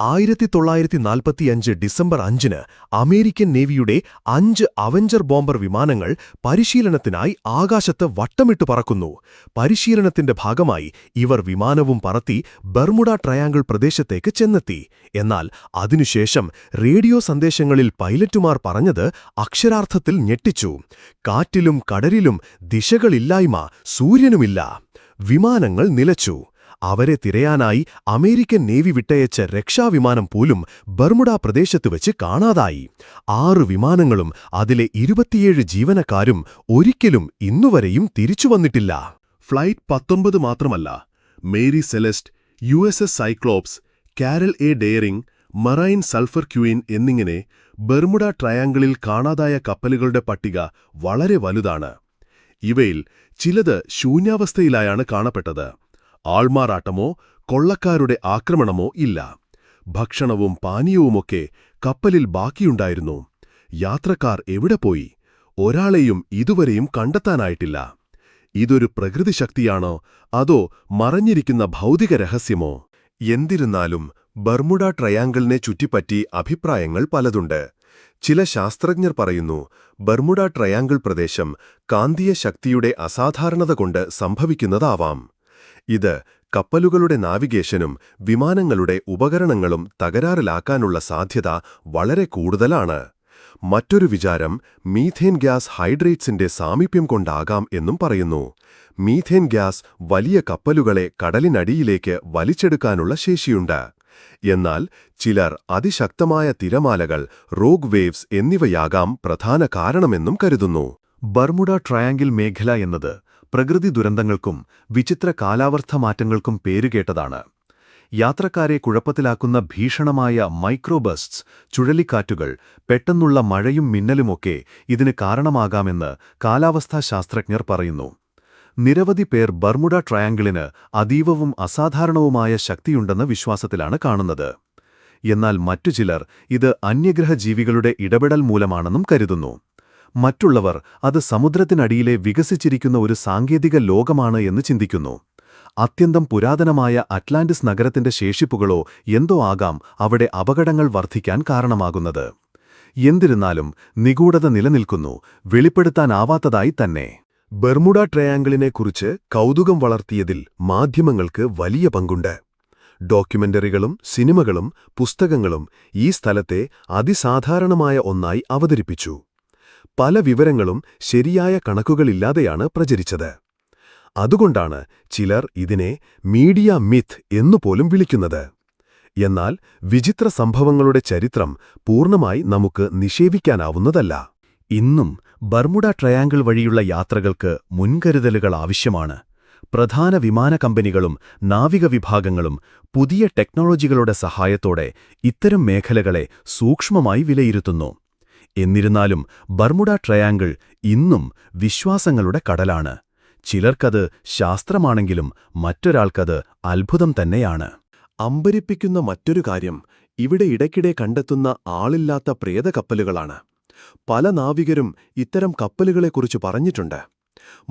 ആയിരത്തി തൊള്ളായിരത്തി നാൽപ്പത്തിയഞ്ച് ഡിസംബർ അഞ്ചിന് അമേരിക്കൻ നേവിയുടെ അഞ്ച് അവഞ്ചർ ബോംബർ വിമാനങ്ങൾ പരിശീലനത്തിനായി ആകാശത്ത് വട്ടമിട്ട് പറക്കുന്നു. പരിശീലനത്തിന്റെ ഭാഗമായി ഇവർ വിമാനവും പറത്തി ബർമുഡ ട്രയാങ്കിൾ പ്രദേശത്തേക്ക് ചെന്നെത്തി. എന്നാൽ അതിനുശേഷം റേഡിയോ സന്ദേശങ്ങളിൽ പൈലറ്റുമാർ പറഞ്ഞത് അക്ഷരാർത്ഥത്തിൽ ഞെട്ടിച്ചു. കാറ്റിലും കടലിലും ദിശകളില്ലായ്മ സൂര്യനുമില്ല. വിമാനങ്ങൾ നിലച്ചു. അവരെ തിരയാനായി അമേരിക്കൻ നേവി വിട്ടയച്ച രക്ഷാവിമാനം പോലും ബർമുഡ പ്രദേശത്ത് വെച്ച് കാണാതായി. ആറ് വിമാനങ്ങളും അതിലെ ഇരുപത്തിയേഴ് ജീവനക്കാരും ഒരിക്കലും ഇന്നുവരെയും തിരിച്ചു വന്നിട്ടില്ല. ഫ്ലൈറ്റ് പത്തൊമ്പത് മാത്രമല്ല Mary Celeste U S S Cyclops Carroll A Deering Marine Sulphur Queen എന്നിങ്ങനെ ബർമുഡ ട്രയാങ്കിളിൽ കാണാതായ കപ്പലുകളുടെ പട്ടിക വളരെ വലുതാണ്. ഇവയിൽ ചിലത് ശൂന്യാവസ്ഥയിലായാണ് കാണപ്പെട്ടത്. ആൾമാറാട്ടമോ കൊള്ളക്കാരുടെ ആക്രമണമോ ഇല്ല. ഭക്ഷണവും പാനീയവുമൊക്കെ കപ്പലിൽ ബാക്കിയുണ്ടായിരുന്നു. യാത്രക്കാർ എവിടെ പോയി? ഒരാളെയും ഇതുവരെയും കണ്ടെത്താനായിട്ടില്ല. ഇതൊരു പ്രകൃതിശക്തിയാണോ? അതോ മറഞ്ഞിരിക്കുന്ന ഭൗതിക രഹസ്യമോ? എന്തിരുന്നാലും ബർമുഡ ട്രയാങ്കിളിനെ ചുറ്റിപ്പറ്റി അഭിപ്രായങ്ങൾ പലതുണ്ട്. ചില ശാസ്ത്രജ്ഞർ പറയുന്നു ബർമുഡ ട്രയാങ്കിൾ പ്രദേശം കാന്തീയ ശക്തിയുടെ അസാധാരണത കൊണ്ട് സംഭവിക്കുന്നതാവാം. ഇത് കപ്പലുകളുടെ നാവിഗേഷനും വിമാനങ്ങളുടെ ഉപകരണങ്ങളും തകരാറിലാക്കാനുള്ള സാധ്യത വളരെ കൂടുതലാണ്. മറ്റൊരു വിചാരം മീഥേൻ ഗ്യാസ് ഹൈഡ്രേറ്റ്സിന്റെ സാമീപ്യം കൊണ്ടാകാം എന്നും പറയുന്നു. മീഥേൻ ഗ്യാസ് വലിയ കപ്പലുകളെ കടലിനടിയിലേക്ക് വലിച്ചെടുക്കാനുള്ള ശേഷിയുണ്ട്. എന്നാൽ ചിലർ അതിശക്തമായ തിരമാലകൾ റോഗ് വേവ്സ് എന്നിവയാകാം പ്രധാന കാരണമെന്നും കരുതുന്നു. ബർമുഡ ട്രയാങ്കിൾ മേഖല എന്നത് പ്രകൃതി ദുരന്തങ്ങൾക്കും വിചിത്ര കാലാവസ്ഥ മാറ്റങ്ങൾക്കും പേരുകേട്ടതാണ് യാത്രക്കാരെ കുഴപ്പത്തിലാക്കുന്ന ഭീഷണമായ മൈക്രോബസ്റ്റ്സ് ചുഴലിക്കാറ്റുകൾ പെട്ടെന്നുള്ള മഴയും മിന്നലുമൊക്കെ ഇതിന് കാരണമാകാമെന്ന് കാലാവസ്ഥാ ശാസ്ത്രജ്ഞർ പറയുന്നു. നിരവധി പേർ ബർമുഡ ട്രയാങ്കിളിന് അതീവവും അസാധാരണവുമായ ശക്തിയുണ്ടെന്ന വിശ്വാസത്തിലാണ് കാണുന്നത്. എന്നാൽ മറ്റു ചിലർ ഇത് അന്യഗ്രഹ ജീവികളുടെ ഇടപെടൽ മൂലമാണെന്നും കരുതുന്നു. മറ്റുള്ളവർ അത് സമുദ്രത്തിനടിയിലെ വികസിച്ചിരിക്കുന്ന ഒരു സാങ്കേതിക ലോകമാണ് എന്ന് ചിന്തിക്കുന്നു. അത്യന്തം പുരാതനമായ അറ്റ്ലാന്റിസ് നഗരത്തിന്റെ ശേഷിപ്പുകളോ എന്തോ ആകാം അവിടെ അപകടങ്ങൾ വർദ്ധിക്കാൻ കാരണമാകുന്നത്. എന്നിരുന്നാലും നിഗൂഢത നിലനിൽക്കുന്നു വെളിപ്പെടുത്താനാവാത്തതായി തന്നെ. ബെർമുഡ ട്രയാങ്കിളിനെക്കുറിച്ച് കൗതുകം വളർത്തിയതിൽ മാധ്യമങ്ങൾക്ക് വലിയ പങ്കുണ്ട്. ഡോക്യുമെന്ററികളും സിനിമകളും പുസ്തകങ്ങളും ഈ സ്ഥലത്തെ അതിസാധാരണമായ ഒന്നായി അവതരിപ്പിച്ചു. പല വിവരങ്ങളും ശരിയായ കണക്കുകളില്ലാതെയാണ് പ്രചരിച്ചത്. അതുകൊണ്ടാണ് ചിലർ ഇതിനെ മീഡിയ മിത്ത് എന്നുപോലും വിളിക്കുന്നത്. എന്നാൽ വിചിത്ര സംഭവങ്ങളുടെ ചരിത്രം പൂർണമായി നമുക്ക് നിഷേധിക്കാനാവുന്നതല്ല ഇന്നും ബർമുഡ ട്രയാങ്കിൾ വഴിയുള്ള യാത്രകൾക്ക് മുൻകരുതലുകൾ ആവശ്യമാണ്. പ്രധാന വിമാന കമ്പനികളും നാവിക വിഭാഗങ്ങളും പുതിയ ടെക്നോളജികളുടെ സഹായത്തോടെ ഇത്തരം മേഖലകളെ സൂക്ഷ്മമായി വിലയിരുത്തുന്നു. എന്നിരുന്നാലും ബർമുഡ ട്രയാങ്കിൾ ഇന്നും വിശ്വാസങ്ങളുടെ കടലാണ്. ചിലർക്കത് ശാസ്ത്രമാണെങ്കിലും മറ്റൊരാൾക്കത് അത്ഭുതം തന്നെയാണ്. അമ്പരിപ്പിക്കുന്ന മറ്റൊരു കാര്യം ഇവിടെ ഇടയ്ക്കിടെ കണ്ടെത്തുന്ന ആളില്ലാത്ത പ്രേതകപ്പലുകളാണ് പല നാവികരും ഇത്തരം കപ്പലുകളെക്കുറിച്ച് പറഞ്ഞിട്ടുണ്ട്.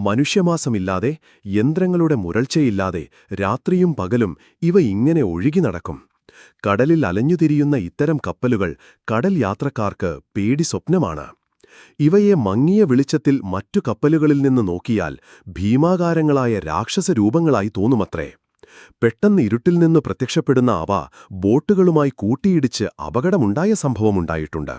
മനുഷ്യമാസമില്ലാതെ യന്ത്രങ്ങളുടെ മുരൾച്ചയില്ലാതെ രാത്രിയും പകലും ഇവ ഇങ്ങനെ ഒഴുകി നടക്കും. കടലിൽ അലഞ്ഞുതിരിയുന്ന ഇത്തരം കപ്പലുകൾ കടൽ യാത്രക്കാർക്ക് പേടി സ്വപ്നമാണ്. ഇവയെ മങ്ങിയ വെളിച്ചത്തിൽ മറ്റു കപ്പലുകളിൽ നിന്ന് നോക്കിയാൽ ഭീമാകാരങ്ങളായ രാക്ഷസ രൂപങ്ങളായി തോന്നുമത്രേ. പെട്ടെന്ന് ഇരുട്ടിൽ നിന്ന് പ്രത്യക്ഷപ്പെടുന്ന അവ ബോട്ടുകളുമായി കൂട്ടിയിടിച്ച് അപകടമുണ്ടായ സംഭവമുണ്ടായിട്ടുണ്ട്